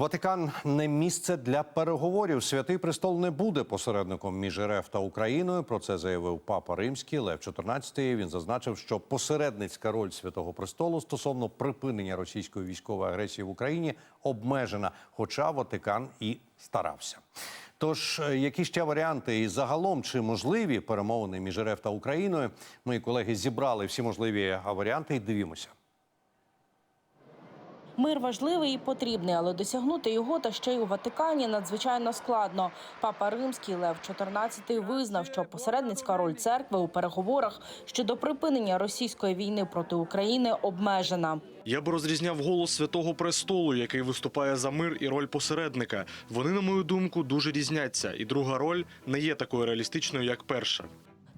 Ватикан не місце для переговорів. Святий престол не буде посередником між РФ та Україною. Про це заявив папа Римський Лев XIV. Він зазначив, що посередницька роль святого престолу стосовно припинення російської військової агресії в Україні обмежена, хоча Ватикан і старався. Тож, е, які ще варіанти і загалом чи можливі перемовини між РФ та Україною? Мої колеги зібрали всі можливі варіанти і дивімося. Мир важливий і потрібний, але досягнути його та ще й у Ватикані надзвичайно складно. Папа Римський Лев XIV визнав, що посередницька роль церкви у переговорах щодо припинення російської війни проти України обмежена. Я б розрізняв голос святого престолу, який виступає за мир і роль посередника. Вони, на мою думку, дуже різняться, і друга роль не є такою реалістичною, як перша.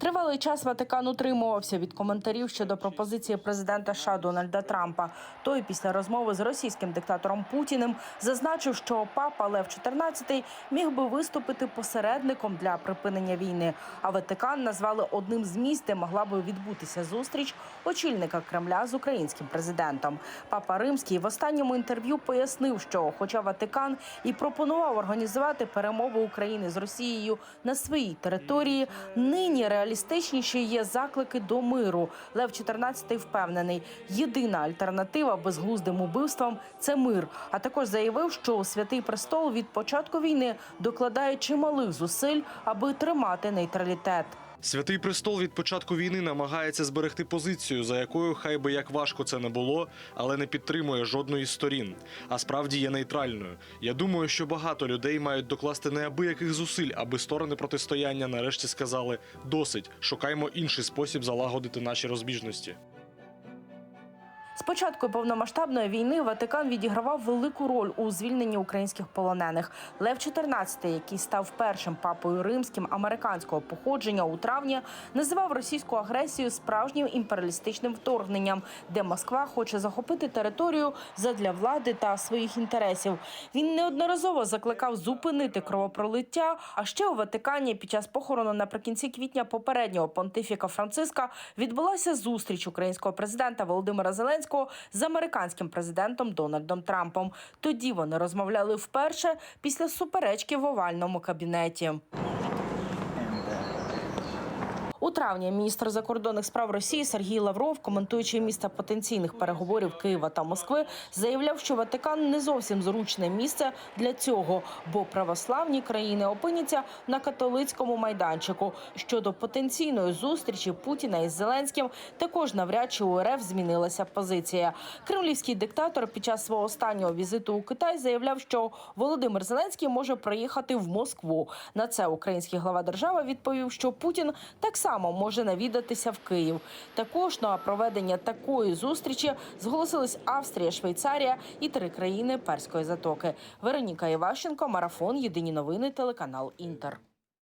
Тривалий час Ватикан утримувався від коментарів щодо пропозиції президента США Дональда Трампа. Той після розмови з російським диктатором Путіним зазначив, що папа Лев XIV міг би виступити посередником для припинення війни. А Ватикан назвали одним з місць, де могла би відбутися зустріч очільника Кремля з українським президентом. Папа Римський в останньому інтерв'ю пояснив, що, хоча Ватикан і пропонував організувати перемови України з Росією на своїй території, нині реалістичніші є заклики до миру. Лев XIV впевнений, єдина альтернатива безглуздим убивствам це мир. А також заявив, що святий престол від початку війни докладає чималих зусиль, аби тримати нейтралітет. Святий престол від початку війни намагається зберегти позицію, за якою хай би як важко це не було, але не підтримує жодної з сторін. А справді є нейтральною. Я думаю, що багато людей мають докласти неабияких зусиль, аби сторони протистояння нарешті сказали досить, шукаймо інший спосіб залагодити наші розбіжності. З початку повномасштабної війни Ватикан відігравав велику роль у звільненні українських полонених. Лев XIV, який став першим папою римським американського походження у травні, називав російську агресію справжнім імперіалістичним вторгненням, де Москва хоче захопити територію задля влади та своїх інтересів. Він неодноразово закликав зупинити кровопролиття. А ще у Ватикані під час похорону наприкінці квітня попереднього понтифіка Франциска відбулася зустріч українського президента Володимира Зеленського з американським президентом Дональдом Трампом. Тоді вони розмовляли вперше після суперечки в овальному кабінеті. У травні міністр закордонних справ Росії Сергій Лавров, коментуючи місце потенційних переговорів Києва та Москви, заявляв, що Ватикан не зовсім зручне місце для цього, бо православні країни опиняться на католицькому майданчику. Щодо потенційної зустрічі Путіна із Зеленським, також навряд чи у РФ змінилася позиція. Кремлівський диктатор під час свого останнього візиту у Китай заявляв, що Володимир Зеленський може приїхати в Москву. На це український глава держави відповів, що Путін так само може навідатися в Київ. Також на проведення такої зустрічі зголосились Австрія, Швейцарія і три країни Перської затоки. Вероніка Іващенко, марафон. Єдині новини, телеканал Інтер.